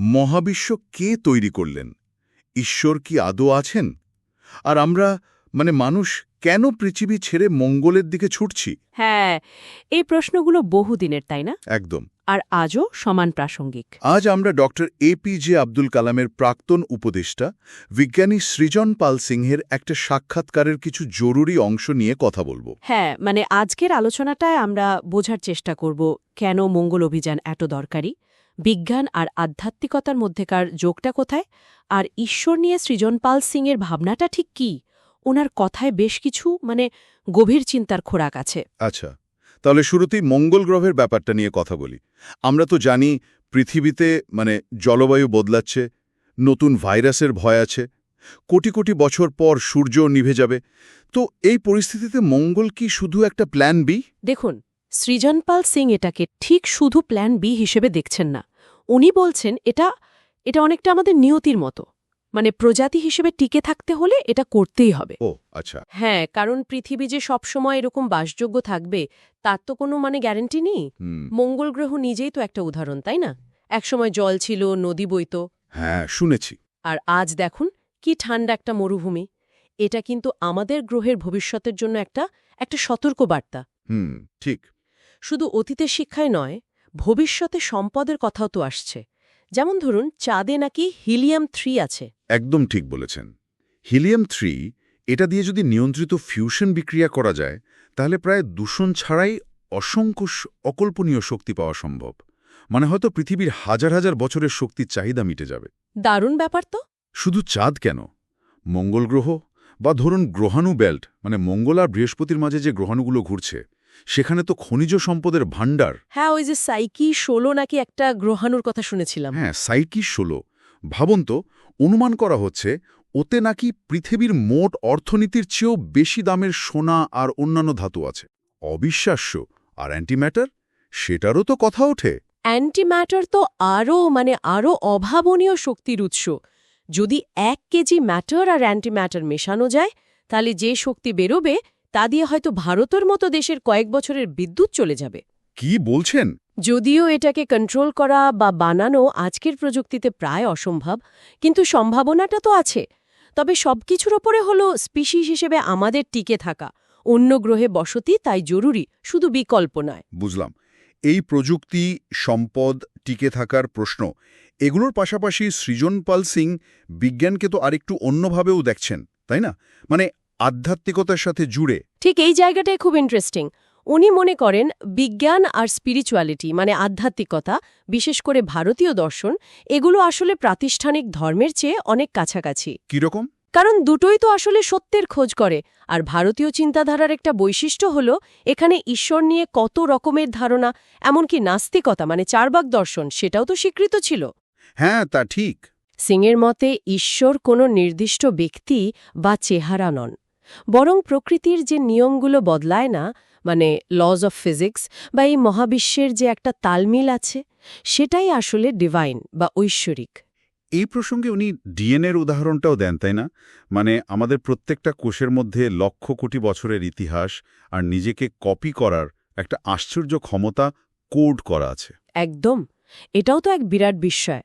মহাবিশ্ব কে তৈরি করলেন? ঈশ্বর কি আদৌ আছেন? আর আমরা মানে মানুষ কেন পৃথিবী ছেড়ে মঙ্গলের দিকে ছুটছি? হ্যাঁ এই প্রশ্নগুলো বহুদিনের তাই না? একদম। আর আজও সমান প্রাসঙ্গিক। আজ আমরা ডক্টর এপিজে আব্দুল কালামের প্রাক্তন উপদেষ্টা বিজ্ঞানী সৃজন পাল সিংহের একটা সাক্ষাৎকারের কিছু জরুরি অংশ নিয়ে কথা বলব। হ্যাঁ মানে আজকের আলোচনাটায় আমরা বোঝার চেষ্টা করব কেন মঙ্গল অভিযান এত দরকারি? বিজ্ঞান আর আধ্যাত্মিকতার মধ্যেকার যোগটা কোথায়? আর ঈশ্বর নিয়ে সৃজনপাল সিংয়ের ভাবনাটা ঠিক কি? ওনার কথায় বেশ কিছু মানে গভীর চিন্তার খোরাক আছে। আচ্ছা তাহলে শুরুতেই মঙ্গল গ্রহের ব্যাপারটা নিয়ে কথা বলি। আমরা তো জানি পৃথিবীতে মানে জলবায়ু বদলাচ্ছে নতুন ভাইরাসের ভয় আছে কোটি কোটি বছর পর সূর্য নিভে যাবে। তো এই পরিস্থিতিতে মঙ্গল কি শুধু একটা প্ল্যান বি? দেখুন সৃজনপাল সিং এটাকে ঠিক শুধু প্ল্যান বি হিসেবে দেখছেন না। উনি বলছেন এটা এটা অনেকটা আমাদের নিয়তির মতো। মানে প্রজাতি হিসেবে টিকে থাকতে হলে এটা করতেই হবে। ও আচ্ছা। হ্যাঁ কারণ পৃথিবী যে সবসময় এরকম বাসযোগ্য থাকবে তার তো কোনো মানে গ্যারেন্টি নেই। মঙ্গল গ্রহ নিজেই তো একটা উদাহরণ তাই না? একসময় জল ছিল নদী বইত। হ্যাঁ শুনেছি। আর আজ দেখুন কি ঠান্ডা একটা মরুভূমি। এটা কিন্তু আমাদের গ্রহের ভবিষ্যতের জন্য একটা একটা সতর্ক বার্তা হুম ঠিক। শুধু অতীতের শিক্ষায় নয় ভবিষ্যতে সম্পদের কথাও তো আসছে। যেমন ধরুন চাঁদে নাকি হিলিয়াম থ্রি আছে। একদম ঠিক বলেছেন। হিলিয়াম থ্রি এটা দিয়ে যদি নিয়ন্ত্রিত ফিউশন বিক্রিয়া করা যায় তাহলে প্রায় দূষণ ছাড়াই অসংখ্য অকল্পনীয় শক্তি পাওয়া সম্ভব। মানে হয়তো পৃথিবীর হাজার হাজার বছরের শক্তির চাহিদা মিটে যাবে। দারুণ ব্যাপার তো। শুধু চাঁদ কেন? মঙ্গল গ্রহ বা ধরুন গ্রহাণু বেল্ট মানে মঙ্গল আর বৃহস্পতির মাঝে যে গ্রহাণুগুলো ঘুরছে সেখানে তো খনিজ সম্পদের ভাণ্ডার। হ্যাঁ ওই যে সাইকি ষোলো নাকি একটা গ্রহাণুর কথা শুনেছিলাম। হ্যাঁ সাইকি ষোলো। ভাবুন তো অনুমান করা হচ্ছে ওতে নাকি পৃথিবীর মোট অর্থনীতির চেয়েও বেশি দামের সোনা আর অন্যান্য ধাতু আছে। অবিশ্বাস্য। আর অ্যান্টিম্যাটার? সেটারও তো কথা ওঠে। অ্যান্টিম্যাটার তো আরও মানে আরও অভাবনীয় শক্তির উৎস। যদি এক কেজি ম্যাটার আর অ্যান্টিম্যাটার মেশানো যায় তাহলে যে শক্তি বেরোবে তা দিয়ে হয়তো ভারতের মতো দেশের কয়েক বছরের বিদ্যুৎ চলে যাবে। কি বলছেন? যদিও এটাকে কন্ট্রোল করা বা বানানো আজকের প্রযুক্তিতে প্রায় অসম্ভব কিন্তু সম্ভাবনাটা তো আছে। তবে সবকিছুর ওপরে হলো স্পিসিস হিসেবে আমাদের টিকে থাকা। অন্য গ্রহে বসতি তাই জরুরি শুধু বিকল্প নয়। বুঝলাম। এই প্রযুক্তি সম্পদ টিকে থাকার প্রশ্ন এগুলোর পাশাপাশি সৃজনপাল সিং বিজ্ঞানকে তো আরেকটু অন্যভাবেও দেখছেন তাই না? মানে আধ্যাত্মিকতার সাথে জুড়ে। ঠিক এই জায়গাটাই খুব ইন্টারেস্টিং উনি মনে করেন বিজ্ঞান আর স্পিরিচুয়ালিটি মানে আধ্যাত্মিকতা বিশেষ করে ভারতীয় দর্শন এগুলো আসলে প্রাতিষ্ঠানিক ধর্মের চেয়ে অনেক কাছাকাছি। কীরকম? কারণ দুটোই তো আসলে সত্যের খোঁজ করে আর ভারতীয় চিন্তাধারার একটা বৈশিষ্ট্য হল এখানে ঈশ্বর নিয়ে কত রকমের ধারণা এমনকি নাস্তিকতা মানে চারবাক দর্শন সেটাও তো স্বীকৃত ছিল। হ্যাঁ তা ঠিক। সিংয়ের মতে ঈশ্বর কোনো নির্দিষ্ট ব্যক্তি বা চেহারা নন। বরং প্রকৃতির যে নিয়মগুলো বদলায় না মানে লজ অফ ফিজিক্স বা এই মহাবিশ্বের যে একটা তালমিল আছে সেটাই আসলে ডিভাইন বা ঐশ্বরিক। এই প্রসঙ্গে উনি ডিএনএর উদাহরণটাও দেন তাই না? মানে আমাদের প্রত্যেকটা কোষের মধ্যে লক্ষ কোটি বছরের ইতিহাস আর নিজেকে কপি করার একটা আশ্চর্য ক্ষমতা কোড করা আছে। একদম। এটাও তো এক বিরাট বিস্ময়।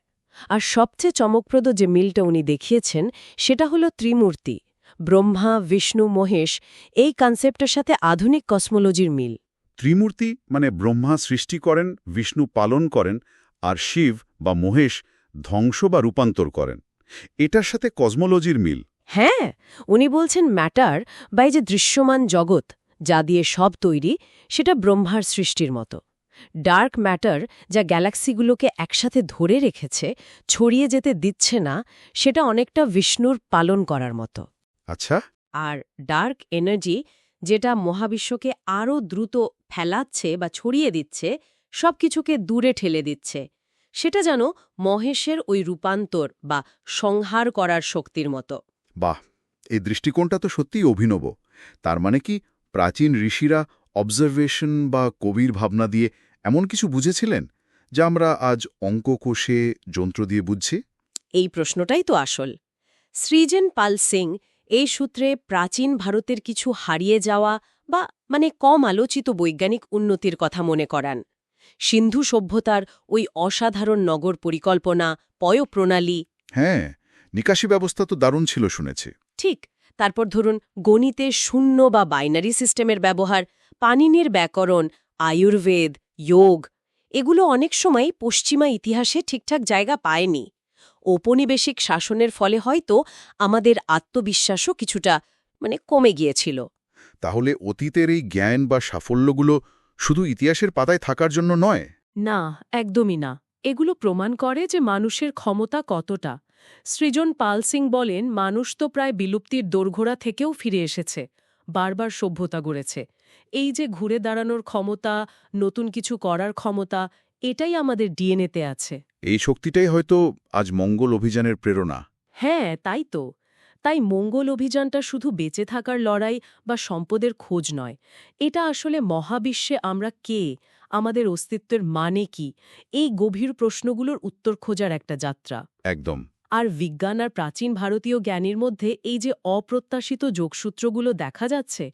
আর সবচেয়ে চমকপ্রদ যে মিলটা উনি দেখিয়েছেন সেটা হলো ত্রিমূর্তি। ব্রহ্মা বিষ্ণু মহেশ এই কনসেপ্টের সাথে আধুনিক কসমোলজির মিল। ত্রিমূর্তি মানে ব্রহ্মা সৃষ্টি করেন বিষ্ণু পালন করেন আর শিব বা মহেশ ধ্বংস বা রূপান্তর করেন। এটার সাথে কসমোলজির মিল। হ্যাঁ উনি বলছেন ম্যাটার বা এই যে দৃশ্যমান জগৎ যা দিয়ে সব তৈরি সেটা ব্রহ্মার সৃষ্টির মতো। ডার্ক ম্যাটার যা গ্যালাক্সিগুলোকে একসাথে ধরে রেখেছে ছড়িয়ে যেতে দিচ্ছে না সেটা অনেকটা বিষ্ণুর পালন করার মতো। আচ্ছা। আর ডার্ক এনার্জি যেটা মহাবিশ্বকে আরও দ্রুত ফেলাচ্ছে বা ছড়িয়ে দিচ্ছে সবকিছুকে দূরে ঠেলে দিচ্ছে। সেটা যেন মহেশের ওই রূপান্তর বা সংহার করার শক্তির মতো। বাহ! এই দৃষ্টিকোণটা তো সত্যিই অভিনব। তার মানে কি প্রাচীন ঋষিরা অবজারভেশন বা কবির ভাবনা দিয়ে এমন কিছু বুঝেছিলেন যা আমরা আজ অঙ্ক কোষে যন্ত্র দিয়ে বুঝছি? এই প্রশ্নটাই তো আসল। সৃজন পাল সিং এই সূত্রে প্রাচীন ভারতের কিছু হারিয়ে যাওয়া বা মানে কম আলোচিত বৈজ্ঞানিক উন্নতির কথা মনে করান। সিন্ধু সভ্যতার ওই অসাধারণ নগর পরিকল্পনা পয়ঃপ্রণালী হ্যাঁ নিকাশি ব্যবস্থা তো দারুণ ছিল শুনেছি। ঠিক তারপর ধরুন গণিতে শূন্য বা বাইনারি সিস্টেমের ব্যবহার পানিনির ব্যাকরণ আয়ুর্বেদ যোগ এগুলো অনেক সময় পশ্চিমা ইতিহাসে ঠিকঠাক জায়গা পায়নি। ঔপনিবেশিক শাসনের ফলে হয়তো আমাদের আত্মবিশ্বাসও কিছুটা মানে কমে গিয়েছিল। তাহলে অতীতের এই জ্ঞান বা সাফল্যগুলো শুধু ইতিহাসের পাতায় থাকার জন্য নয়? না একদমই না। এগুলো প্রমাণ করে যে মানুষের ক্ষমতা কতটা। সৃজন পাল সিং বলেন মানুষ তো প্রায় বিলুপ্তির দোরঘোড়া থেকেও ফিরে এসেছে বারবার সভ্যতা গড়েছে। এই যে ঘুরে দাঁড়ানোর ক্ষমতা নতুন কিছু করার ক্ষমতা এটাই আমাদের ডিএনএতে আছে। এই শক্তিটাই হয়তো আজ মঙ্গল অভিযানের প্রেরণা। হ্যাঁ তাই তো। তাই মঙ্গল অভিযানটা শুধু বেঁচে থাকার লড়াই বা সম্পদের খোঁজ নয়। এটা আসলে মহাবিশ্বে আমরা কে আমাদের অস্তিত্বের মানে কি এই গভীর প্রশ্নগুলোর উত্তর খোঁজার একটা যাত্রা। একদম। আর বিজ্ঞান আর প্রাচীন ভারতীয় জ্ঞানীর মধ্যে এই যে অপ্রত্যাশিত যোগসূত্রগুলো দেখা যাচ্ছে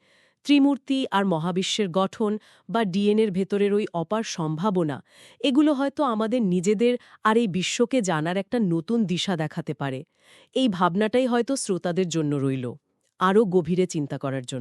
ত্রিমূর্তি আর মহাবিশ্বের গঠন বা ডিএনএর ভেতরের ওই অপার সম্ভাবনা, এগুলো হয়তো আমাদের নিজেদের আর এই বিশ্বকে জানার একটা নতুন দিশা দেখাতে পারে। এই ভাবনাটাই হয়তো শ্রোতাদের জন্য রইল, আরও গভীরে চিন্তা করার জন্য।